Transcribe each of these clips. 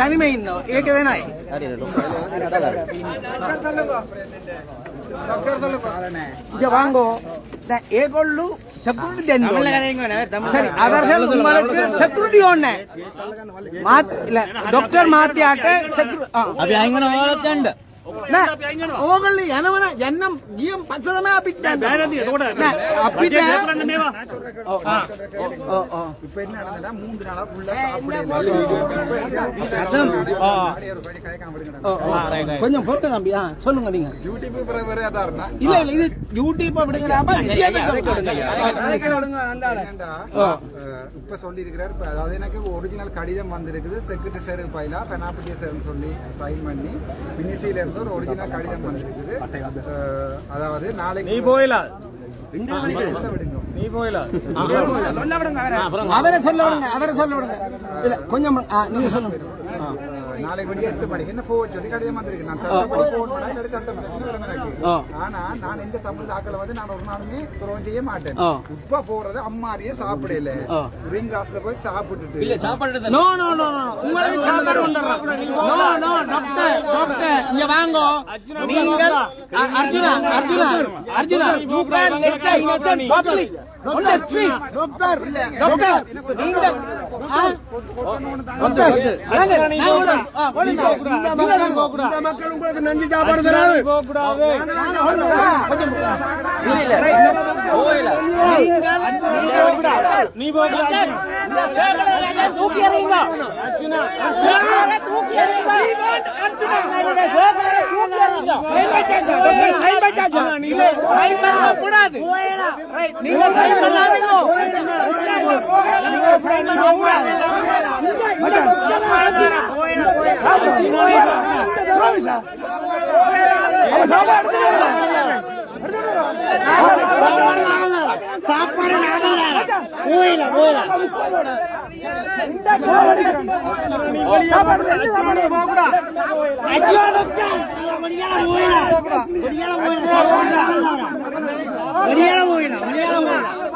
තනිම ඉන්නවා. ඒක වෙනයි. இங்க வாங்கோ දැන් ඒගොල්ලෝ செக்யூரிட்டி දෙන්න ඕනේ. சரி அவர்கள் உங்களுக்கு செக்யூரிட்டி ඕනේ. මාත් இல்ல டாக்டர் මාත්‍යාට செக்யூரிட்டி අපි අයින් වෙන ඔයාලත් යන්න. නෑ ඕගොල්ලෝ යනවන යන්නම් ගියම් පස්සේ තමයි අපිත් යන්නේ. නෑ අපිට ඔව් ඔව් ඔව් இப்ப என்ன நடந்ததுன்னா மூன்று நாளா ஃபுல்லா சாப்பிடல ஓ, ஓ. கொஞ்சம் பொறுக்க தம்பி ஆ சொல்லுங்க நீங்க யூடியூப் பிறகு வேற ஏதா இருந்தா இல்ல இல்ல இது யூடியூப் விடுங்கடாப்பா வித்தியாசம் என்னடா, அஹ், இப்ப சொல்லி இருக்கிறார் அதாவது எனக்கு ஒரிஜினல் கடிதம் வந்திருக்குது செக்ரட்டரி சார் பைலா பெனாபிட்டி சார்னு சொல்லி சைன் பண்ணி மினிஸ்ட்ரியில இருந்து ஒரு ஒரிஜினல் கடிதம் வந்திருக்குது அஹ், அதாவது நாளைக்கு நீ போயிலா விடுங்க நீ போயிலா அவரை சொல்ல விடுங்க அவரை சொல்ல விடுங்க இல்ல கொஞ்சம் ஆ, நீங்க சொல்லுங்க ஆ. நாளைக்கு மணி எட்டு மணிக்கு என்ன போக சொல்லி கடிதம் வந்திருக்கு நான் சட்டப்படி போகணும் இல்லாட்டி சட்டம் எனக்கு. ஆனா நான் இந்த தமிழ் ஆக்களை வந்து நான் ஒரு நாளுமே துரோகம் செய்ய மாட்டேன் ஆ. இப்ப போறது அம்மாரியே சாப்பிடல. ரிங் கிளாஸ்ல போய் சாப்பிட்டுட்டு இல்ல சாப்பாடு நோ நோ நோ நோ உங்களுக்கு சாப்பாடு வந்துடுறோம் நோ நோ டாக்டர் டாக்டர் இங்க வாங்கோ நீங்கள் Arjuna Arjuna Arjuna you can let the innocent public doctor doctor நீங்கள் மக்கள் உங்களுக்கு நன்றி சாப்பாடு நீ தூக்கி எறியுங்க தூக்கி எறியுங்க கூடாது நீங்க கூடாது சாப்பாடு போயில போயில வெளியால போகக்கூடாது வெளியால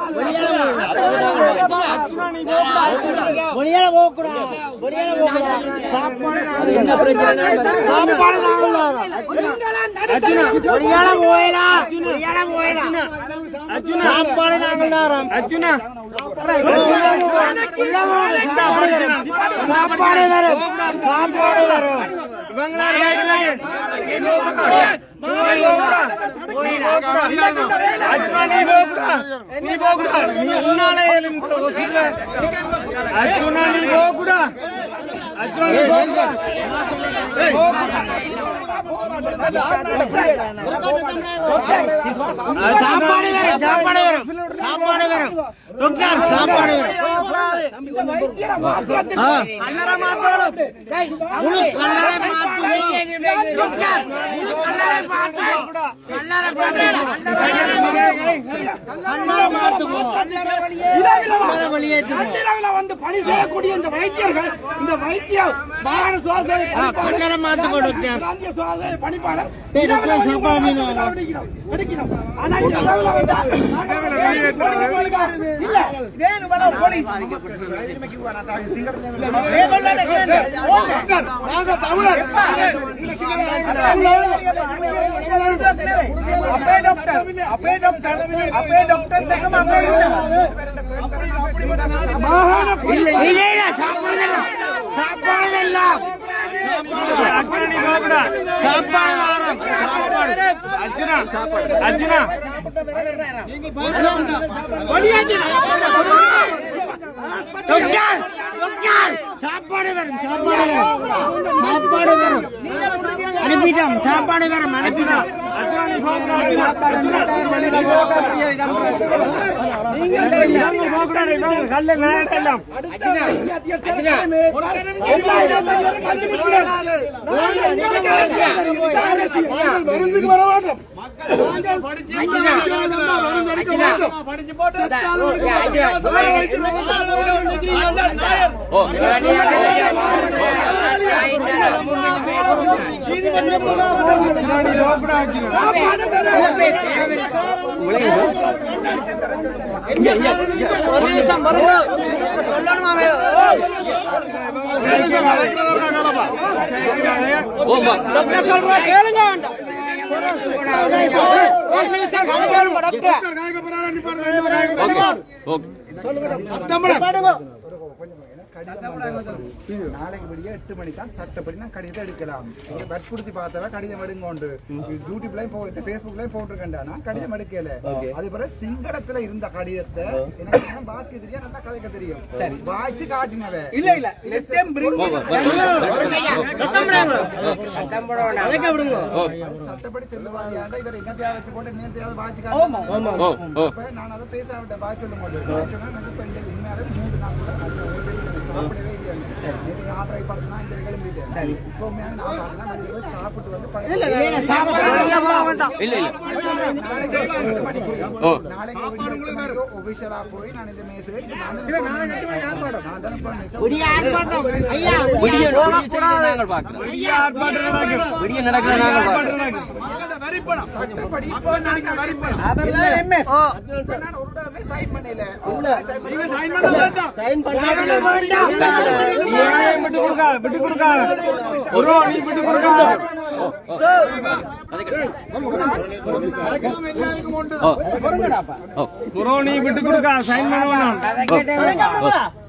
சாப்பாடு என்ன பிரச்சனை சாப்பாடு வெளியால போயிடா போயிடா சாப்பாடு நாங்கள் அர்ஜுனா சாப்பாடு வரும் சாப்பாடு வரும் இவங்களாம் கேட்கலாங்க நீ சாப்பாடு வரும் சாப்பாடு வரும் சாப்பாடு வரும் டாக்டர் சாப்பாடு வந்து பணி செய்யக்கூடிய இந்த வைத்தியர்கள் இந்த வைத்திய மாகாண சுவாச கல்லறை மாத்துவோம் டாக்டர் பிராந்திய சுவாச பணிப்பாளர் டேய், இரவுல டாக்டர் வந்து சாப்பாடு உங்களை வேணும். வெடிக்கணும், வெடிக்கணும். ஆனா இந்த இரவுல வந்து இல்ல, வேணும் வேணும் போலீஸ். நாங்க தமிழர். அப்பே டாக்டர் அப்பே டாக்டர் அப்பே டாக்டர் தெக்கமா மாகாண இல்ல இல்ல இல்ல சாப்பாடு எல்லாம் சாப்பாடு எல்லாம் அர்ஜுனா நீ போக கூடாது சாப்பாடு வரும் சாப்பாடு அர்ஜுனா. அர்ஜுனா. டாக்டர் டாக்டர் சாப்பாடு வரும் சாப்பாடு வரும். சாப்பாடு வரும். அனுப்பிட்டோம் சாப்பாடு வரும் அனுப்பிட்டோம். அர்ஜுனா ஒரு நிமிஷம் சொல்லணுமா கேளுங்க. வேண்டாம் நிமிஷம் கதை கேளுங்க டாக்டர் நாளைக்கு படியே எட்டு மணி தான் சட்டப்படி நான் கடிதம் எடுக்கலாம். வற்புறுத்தி பார்த்தவ கடிதம் எடுங்கோண்டு. யூடியூப்லயும் போட்டு பேஸ்புக்லயும் போட்டிருக்கேன்டா. நான் கடிதம் எடுக்கல. அது பிறகு சிங்களத்துல இருந்த கடிதத்தை எனக்கு பாஸ்கி தெரியும் நல்லா கதைக்க தெரியும். சரி. வாய்ச்சி காட்டினவ இல்ல இல்ல. சட்டப்படி செல்லுவாதியாண்டா இவர் என்னத்தையாவது வச்சு போட்டு நேரத்தையாவது வாய்ச்சி நான் அதை பேச விட்டேன் வாய் சொல்ல மாட்டேன் உண்மையாவே மூன்று நாள் விடிய விடிய நாங்கள் பாக்குறோம் பெரிய ஆர்ப்பாட்டம் நடக்குது விடிய நடக்கிறத நாங்கள் ஆர்ப்பாட்டம் பாக்குறோம் நடக்குது சட்டப்படி இப்போ நான் ஒரு தடவை சைன் பண்ணல நீங்க sign பண்ண வேண்டாம். நீ ஏன் விட்டு கொடுக்காத விட்டு கொடுக்காத ஒரு நீ விட்டு கொடுக்காத குரு நீ விட்டு கொடுக்காத சைன் பண்ண வேண்டாம் மூன்று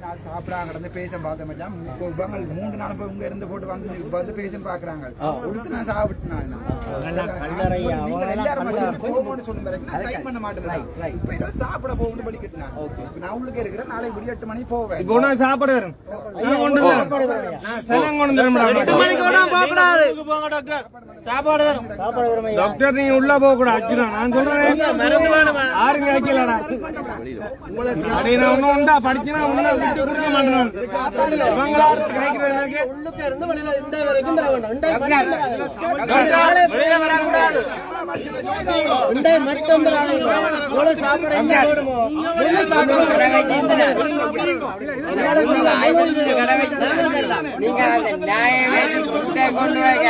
நாள் சாப்பிடாங்க கடந்து பேச பார்த்த மச்சான். இவங்க மூன்று நாள் போய் இங்க இருந்து போட்டு வந்து வந்து பேச பாக்குறாங்க கொடுத்து நான் சாப்பிட்டேன் நீங்க எல்லாரும் மச்சான் போகணும்னு சொல்லும் பிறகு நான் சைன் பண்ண மாட்டேன் இப்போ ஏதோ சாப்பிட போகணும்னு படிக்கிட்டு நான் நான் உள்ளுக்கு இருக்கிறேன் நாளைக்கு விடிய எட்டு மணிக்கு போவேன். இப்போ உனக்கு சாப்பாடு வரும் நான் கொண்டு வரேன் நான் செலம் கொண்டு வரேன் டாக்டர் நீங்க உள்ள போக கூடாது அர்ஜுனா. நான் சொல்றேன் யாரும் நான் ஒண்ணும் உண்டா? படிச்சுனா உன்ன விட்டு கொடுக்க மாட்டேன் இவங்க யாரும் கேட்கிறது எனக்கு நீங்க அந்த நியாயமே கொண்டு கொண்டு வைக்க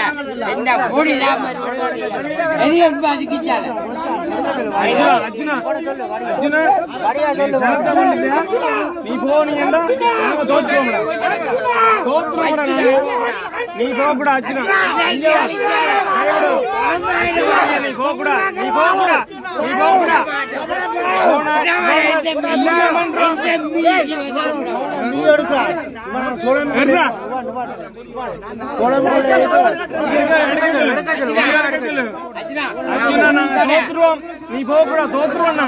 என்ன கூடி ஐயா, அர்ஜுனா அர்ஜுனா நீ சரத்தை பண்ணிட்டியா? நீ போனீங்கன்னா நாங்க தோத்துருவோம்டா தோத்துருவோம்டா நாங்க நீ போகக்கூடா நீ போகக்கூடா நீ போகக்கூடா போனா, போனா, எல்லாம் பண்றோம். எடுறா. அர்ஜுனா நாங்க தோத்துருவோம் நீ போகக்கூடா தோத்துருவோம்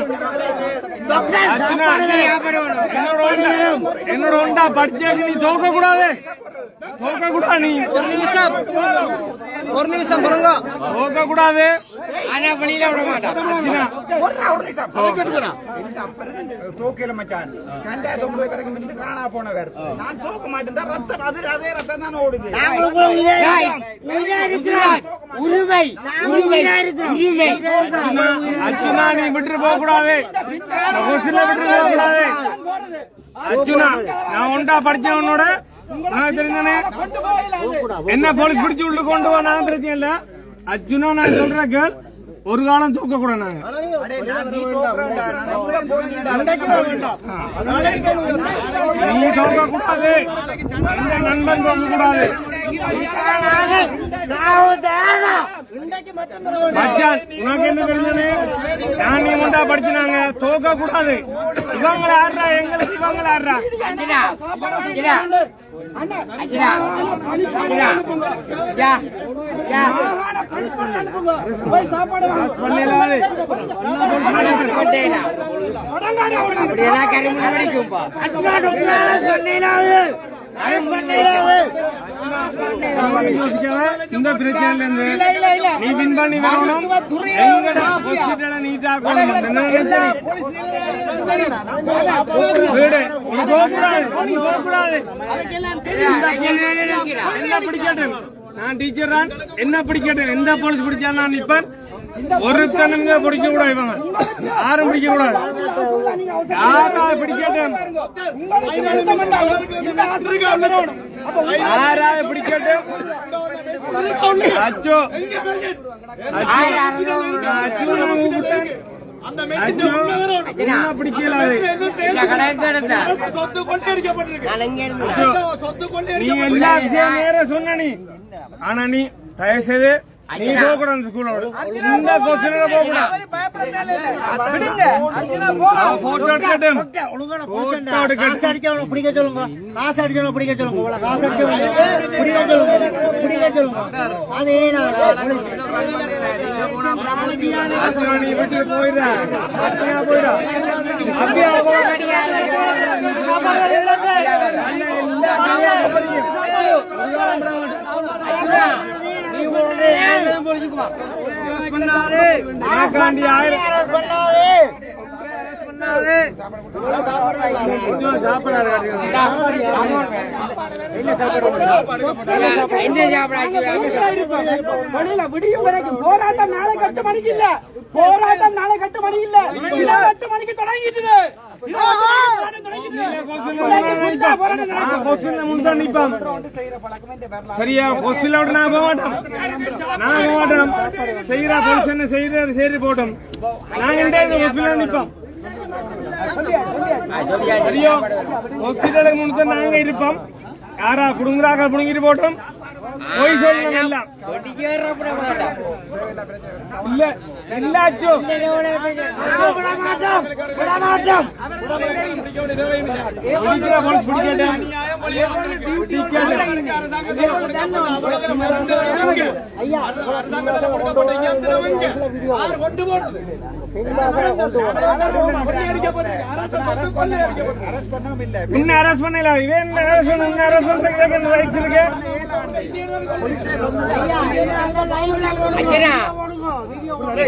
என்னோட உண்டா படிச்சாக்கு நீ தோக்க கூடாது தோக்க கூடாது நீ ஒரு நிமிஷம் ஒரு நிமிஷம் பாருங்க தோக்க கூடாது ஆனா வெளியில விட மாட்டான் தோக்கையில மச்சான் கண்டா தொம்பது வரைக்கும் நின்று காணா போனவர் நான் தோக்க மாட்டேன் ரத்தம் அது அதே ரத்தம் தான் ஓடுது உரிமை உரிமை உரிமை அர்ஜுனா, அர்ஜுனா நீ விட்டு போக கூடாது அர்ஜுனா நான் உண்டா படிச்சேன் உன்னோட. உனக்கு தெரிஞ்சானே என்ன போலீஸ் பிடிச்சு உள்ள கொண்டு வா நான் பிரச்சனை இல்ல அர்ஜுனா நான் சொல்ற கேள். ஒரு காலம் தூக்க கூட நாங்க நான். நீ தூக்க கூடாது. நண்பன் தூக்க கூடாது. மச்சான் உனக்கு என்ன தெரிஞ்சது? நான் நீ முண்டா படிச்சுனாங்க. தோக்க கூடாது இவங்கள ஆடுறா எங்களுக்கு இவங்கள ஆடுறா. அஞ்சனா அஞ்சனா அஞ்சனா அஞ்சனா. யா யா. பண்ணிடாது. கொண்டேனா அப்படியெல்லாம் கரும்பு பிடிக்கும்பா யோசிக்காத இந்த பிரச்சனையில இருந்து நீ வின் பண்ணி வரணும் எங்கடா ஹாஸ்பிட்டல நீட்டா வீடு நீ போக நீ போக என்ன பிடிக்கட்டும் நான் டீச்சர் தான் என்ன பிடிக்கட்டும் எந்த போலீஸ் பிடிச்சா நான் நிற்பேன். ஒருத்தனுங்க பிடிக்க கூடாது இவங்க. யாரும் பிடிக்க கூடாது யாரா பிடிக்கட்டும் யாரா பிடிக்கட்டும் அச்சோ. அச்சோ. நான் கூப்பிட்டேன் நீ எல்லா விஷயம் நேர சொன்ன நீ. ஆனா நீ தயவு நீ போக கூடாது ஸ்கூலோட இந்த கொஸ்டின் போக கூடாது போட்டோ எடுக்கட்டும் போட்டோ எடுக்கட்டும். அடிச்சவனுக்கு பிடிக்க சொல்லுங்க. காசு அடிச்சவனுக்கு பிடிக்க சொல்லுங்க. காசு அடிச்சவனுக்கு பிடிக்க சொல்லுங்க. பிடிக்க சொல்லுங்க. அதே அச்சுவா, நீ வீட்டுக்கு பண்ணாரு விடியும் வரைக்கும் போராட்டம் நாளை கட்டு மணிக்கு இல்ல. போராட்டம் நாளை கட்டு மணி இல்ல. எட்டு மணிக்கு தொடங்கிட்டு சரியா? கொஸ்டின் நான் நான் செய்யறா செய்யற சரி போட்டோம். நாங்க இந்த கொஸ்டின் நிப்போம்? ஐயோ ஹாஸ்பிட்டலுக்கு முன்னுக்கு நாங்க இருப்போம் யாரா குடுங்குறாக்க புடுங்கிட்டு போட்டோம் போய் சொல்லுங்க எல்லாம் இல்ல எல்லாச்சும் பிடிக்கிற போலீஸ் பிடிக்கட்டும் அரெஸ்ட் பண்ணவும் இல்ல இன்னும் அரெஸ்ட் பண்ணல இவன் அரெஸ்ட் பண்ண இன்னும் ரைட்ஸ் இருக்கு?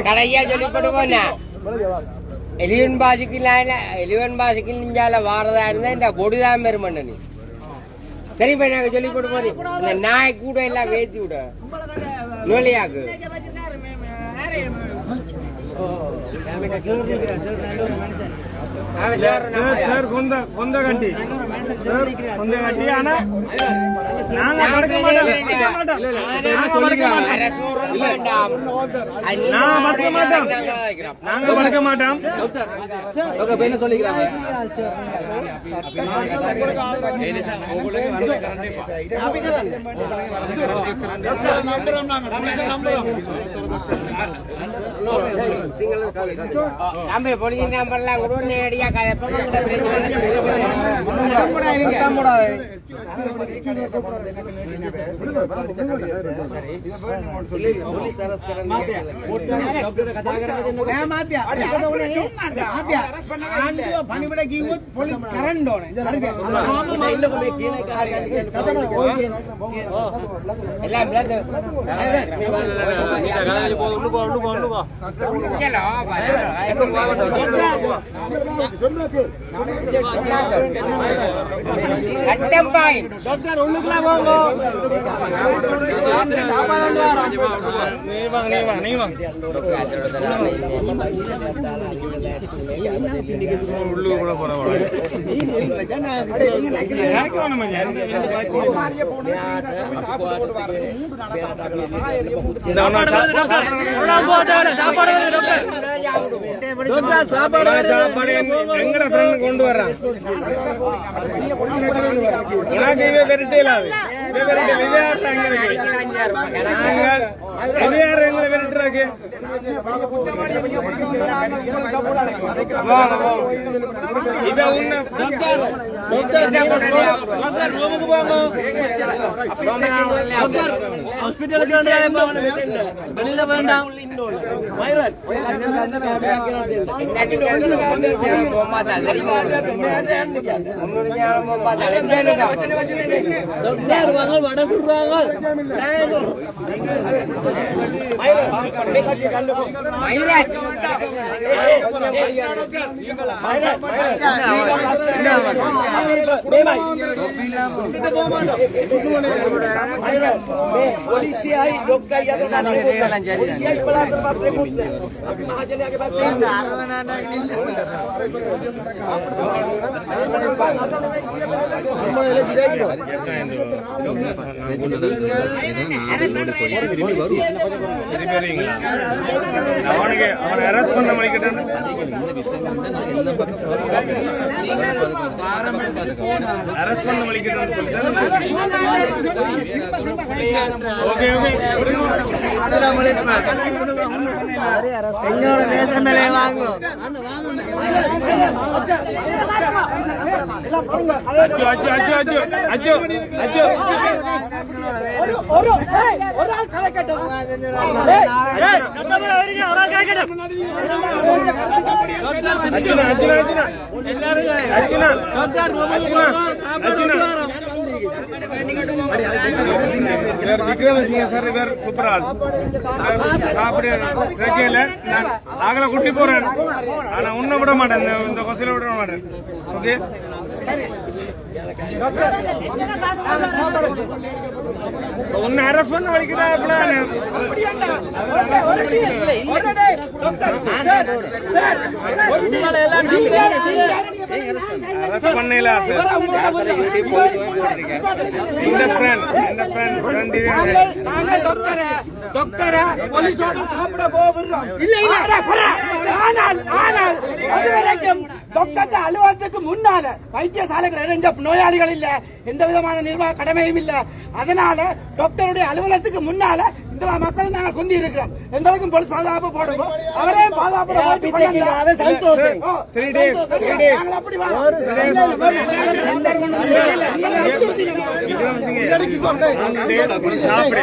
கடையா சொல்லி போடுவோண்ணா எலிவன் பாசிக்கு எலிவன் பாசிக்கு நெஞ்சால வாரதா இருந்தா இந்த பொடிதான் நீ. நாங்க சொல்லி போட்டு இந்த நாய் கூட எல்லாம் வேத்தி விட நோலியாக்கு. ¿Qué es lo que அவன் சார் சொல்றான். சார் கொந்த கொந்த கட்டி சார் கொந்த கட்டி ஆனா நாங்க படுக்க மாட்டோம் படுக்க மாட்டோம் நாங்க படுக்க மாட்டோம் அரசூரம் வேண்டாம் அது நீ நான் படுக்க மாட்டோம் நாங்களா வைக்கிறோம் நாங்க படுக்க மாட்டோம் தம்பி பொழுது நம்பர்லாம் கூட நேரடியா கதை. பணிவிட கிவுத் போலீஸ் கரண்ட் எல்லாம் எனக்கு வேணும் சாப்பாடு கொண்டு வர்றான் உனக்கு இவ பெருட்டு இல்லாது இவ பெருட்டு வெளியில வேண்டாம் வட சொல்றாங்க polisi ay dokter ya polisi ay pala திரும்பி அவனுக்கு அவனை அரெஸ்ட் பண்ண மணிக்கிட்டேன் அரெஸ்ட் பண்ண மணிக்கிட்டேன்னு சொல்லிட்டு ஓகே ஓகே என்னோட நேசங்களே வாங்கும் அச்சோ அச்சோ அச்சோ கேட்டோம் இவர் விக்ரமசிங்க சார் இவர் சூப்பர் ஆள் சாப்பிட கேட்கல நான் நாங்கள போறேன் ஆனா உன்ன விட மாட்டேன் இந்த- கொசையில விட மாட்டேன் ஓகே உன்னை அரசு பண்ண வலிக்கிறா நீங்க இந்த ஃப்ரெண்ட் இந்த ஃப்ரெண்ட் ஃப்ரெண்ட் டாக்டரை டாக்டரை போலீஸோட சாப்பிட இல்ல இல்ல ஆனால் ஆனால் டாக்டர் அலுவலகத்துக்கு முன்னால வைத்தியசாலைகள் இணைஞ்ச நோயாளிகள் இல்ல எந்த விதமான நிர்வாக கடமையும் இல்ல அதனால டாக்டருடைய அலுவலகத்துக்கு முன்னால இந்த மக்கள் நாங்கள் குந்தி இருக்கிறோம் எங்களுக்கும் போலீஸ் பாதுகாப்பு போடுங்க அவரே பாதுகாப்பு சந்தோஷம் ஓ, த்ரீ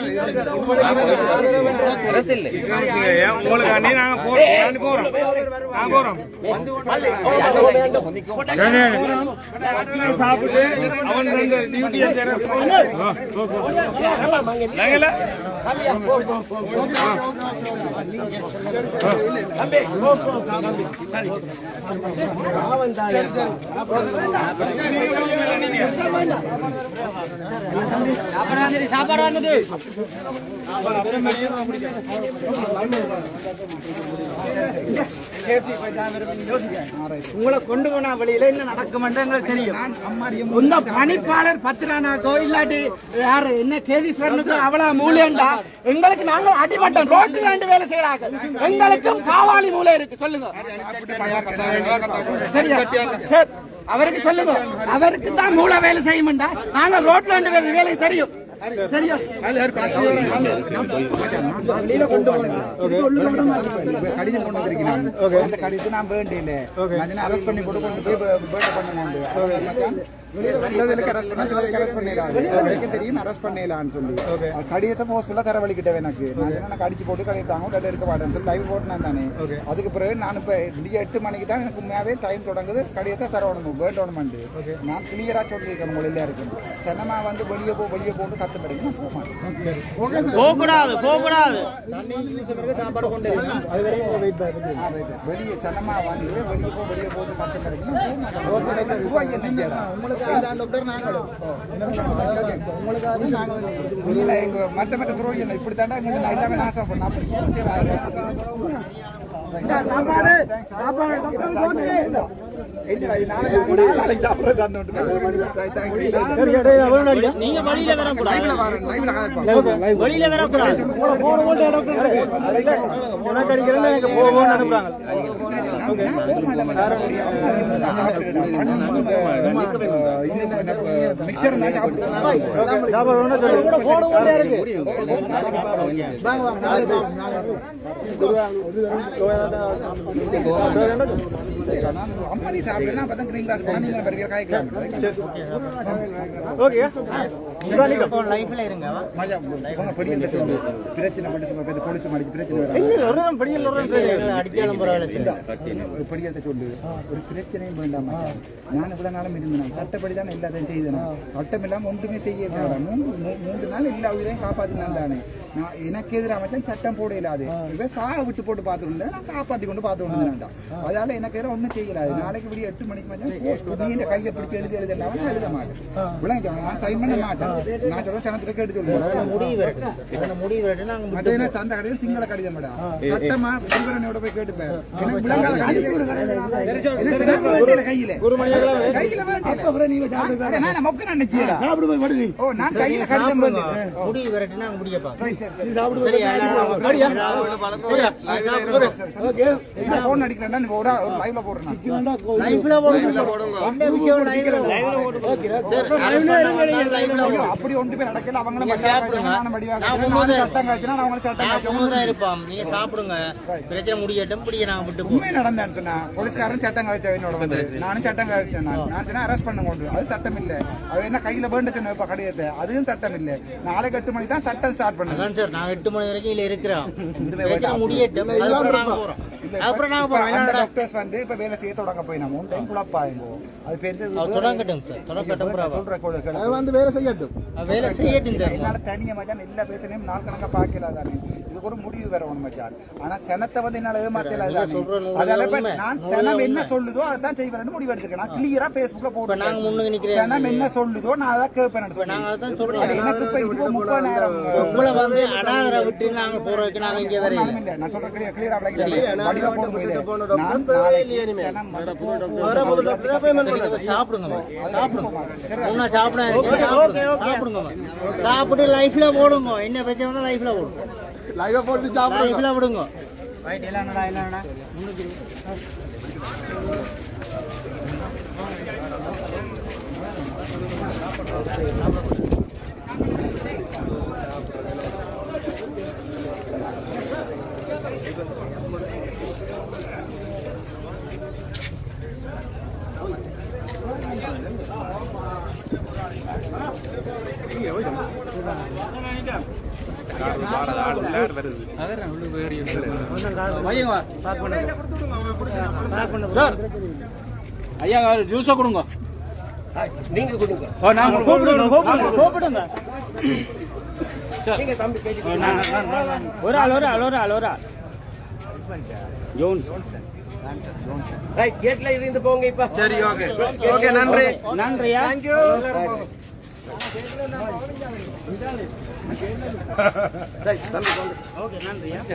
அப்படி வரோம். உங்களுக்கு அண்ணே நாங்க போறோம் போறோம் போறோம் சாப்பிட்டு அவன் ரெண்டு சாப்பாடு நாங்கல்ல சாப்பாடு வந்துட்டு உங்களை கொண்டு போன வழியில என்ன நடக்கும் எங்களுக்கு தெரியும். இந்த பணிப்பாளர் பத்திரானாக்கோ இல்லாட்டி யாரு என்ன கேதீஸ்வரனுக்கோ அவ்வளவு மூலியண்டா எங்களுக்கு நாங்க அடிமட்டம் ரோட்டு வேண்டு வேலை செய்யறாங்க எங்களுக்கும் காவாலி மூலை இருக்கு. சொல்லுங்க. சரியா? சரி. அவருக்கு சொல்லுங்க. அவருக்கு தான் மூளை வேலை செய்யும்டா. நாங்க ரோட்ல வேண்டு வேலை வேலை தெரியும். சரியா? கடிதம் கொண்டு வந்திருக்கிறேன் அந்த கடிதத்தை நான் வேண்டியில்லை அரெஸ்ட் பண்ணி போட்டு கொண்டு போய் சிலதுக்கு அரெஸ்ட் பண்ண சிலதுக்கு அரெஸ்ட் பண்ணிடலாது வரைக்கும் தெரியும் அரெஸ்ட் பண்ணிடலான்னு சொல்லி கடிதத்தை போஸ்ட்ல தரவழிக்கிட்டேன் எனக்கு நான் என்ன எனக்கு அடிச்சு போட்டு உடனே இருக்க மாட்டேன்னு சொல்லி லைவ் போட்டு தானே அதுக்கு பிறகு நான் இப்ப விடிய எட்டு மணிக்கு தான் எனக்கு உண்மையாவே டைம் தொடங்குது கடிதத்தை தரவணும் வேண்டணுமெண்டு நான் கிளியரா சொல்லியிருக்கேன் மொழியில இருக்கு சினமா வந்து வெளியே போ வெளியே போட்டு கத்து நான் போக மாட்டேன் போக கூடாது போக கூடாது வெளியே சனமா வந்து வெளியே போ வெளியே போட்டு கத்து பிறகு நான் போக மாட்டேன் என்ன நீல எங்க மற்ற மற்ற துரோகி என்ன இப்படி தாண்டா இங்க எல்லாமே நாசம் பண்ண சாப்பாடு சாப்பாடு டாக்டர் போட்டு என்னடா இது நீங்க வரக்கூடாது லைவ்ல வரேன் லைவ்ல கதைப்போம் வெளியில வரக்கூடாது மிக்சர் மதி சாப்பிடலாம். அப்பதான் கிரீன் கிளாஸ் போனா நீங்க பெரிய காய்க்கலாம் லைஃப்ல இருங்க மஜா போங்க படியல் சொல்லு பிரச்சனை பண்ணி பெரிய போலீஸ் மாடிக்கு பிரச்சனை வராது. அடிச்சாலும் பரவாயில்ல இல்ல, ஒரு படியல்கிட்ட சொல்லு. ஒரு பிரச்சனையும் வேண்டாம் மச்சான். நான் இவ்வளவு நாளும் இருந்தேன். சட்டப்படி தானே எல்லாத்தையும் செய்தேன். சட்டம் இல்லாம ஒன்றுமே செய்ய மூன்று மூன்று நாள் எல்லா உயிரையும் காப்பாத்தினான் தானே. நான் எனக்கு எதிராக சட்டம் போட இல்லாது. இவன் சாக விட்டு போட்டு பார்த்துட்டு நான் கொண்டு பார்த்து கொண்டு அதனால எனக்கு எதிராக ஒன்றும் செய்யலாது நாளைக்கு விடிய எட்டு மணிக்கு போஸ்ட் நீ இந்த கையை பிடிச்சி எழுதி எழுதினா நான் எழுத மாட்டேன் விளங்க நான் சைன் பண்ண மாட்டேன் நான் சொல்ல சனத்துக்கு கேட்டு சொல்லுவேன் முடிவு என்ன தந்த கடிதம் சிங்கள கடிதம் மேடம் சட்டமா விவரணையோட போய் கேட்டுப்பேன் எனக்கு விளங்காத கடிதம் கையில கையில நான் மொக்க நினைச்சியடா. ஓ நான் கையில கடிதம் முடிவு வரட்டும் நாங்க முடியப்பா அடிக்கிறேன்டா, நீ ஒரு ஆள் ஒரு live ல போடுறேன். லைஃப்ல போடுங்க. என்ன விஷயம் லைவ்ல ஐயோ, அப்படி ஒன்று பேர் நடக்கல நானும் சட்டம் காய்ச்சணும், அவங்களும் சட்டம் காய்ச்சணும். தான் இருப்போம் நீங்க சாப்பிடுங்க. பிரச்சனை முடியட்டும். பிடிக்க நாங்க விட்டு உண்மை நடந்தேன்னு சொன்னா போலீஸ்காரன் சட்டம் காய்ச்ச என்னோட நானும் சட்டம் காய்ச்சேன். நான் சொன்னா அரெஸ்ட் பண்ண கொண்டு அது சட்டம் இல்ல. அது என்ன கையில வேண்டு சொன்ன இப்ப கடையத்தை அதுவும் சட்டம் இல்ல. நாளைக்கு எட்டு மணி தான் சட்டம் ஸ்டார்ட் சார் நாங்க எட்டு மணி வரைக்கும் இதுல இருக்கிறோம் முடியட்டும். அதுக்கப்புறம் நாங்க போறோம். அப்புறம் நாங்க போறோம்? டாக்டர்ஸ் வந்து இப்ப வேலை செய்ய தொடங்க டைம் குழப்பாயுங்கோ அது பெரிய அது தொடங்கட்டும் சார் தொடங்கட்டும். சொல்ற கூட வந்து வேலை செய்யட்டும். அது வேலை செய்யட்டும் சார் என்னால தனியா மச்சான் எல்லா பேசணையும் நாள் கணக்கா பாக்கல தானே இதுக்கு ஒரு முடிவு வேற ஒண்ணு மச்சான் ஆனா சனத்தை வந்து என்னால ஏமாத்தல சொல்ற உண்மை. நான் சனம். என்ன சொல்லுதோ அதான் செய்வேன் முடிவு எடுத்துக்கேன் நான் கிளியரா பேஸ்புக்ல இப்ப நாங்க முன்னுக்கு நிக்கிறேன் சனம் என்ன சொல்லுதோ நான் அதான் கேட்பேன் நாங்க அதான் அது சொல்றோம் எனக்கு இப்ப இப்போ முப்பதாயிரம் உங்களை வந்து அனாதரை விட்டு நாங்க போறதுக்கு நாங்க இங்க இல்ல. நான் clear- clear ஆ விளக்கிட்டேன். வடிவா போடுங்க. நான் நாளைக்கு சனம் சாப்பிடுங்க. சாப்பிடுங்க. ஒன்னா சாப்பிட சாப்பிடுங்க. சாப்பிட்டு லைஃப்ல போடுங்க. என்ன பிரச்சனை லைஃப்ல போடுங்க லைஃப்ல விடுங்க ரைட் இல்லைண்ணா இல்லைண்ணா முன்னுக்கு ஐயா ஜூஸ கொடுங்க. நீங்க கொடுங்க. கூப்பிடுங்க ஒரு ஆள் ஒரு ஆள் ஒரு ஆள் ஒரு ஆள். ஜோன்ஸ். ரைட் கேட்ல இருந்து போங்க இப்ப. சரி ஓகே. ஓகே நன்றி. நன்றியா? ಸರಿ ತಂದು ತಂದು ಓಕೆ ನಂದು ಯಾಕೆ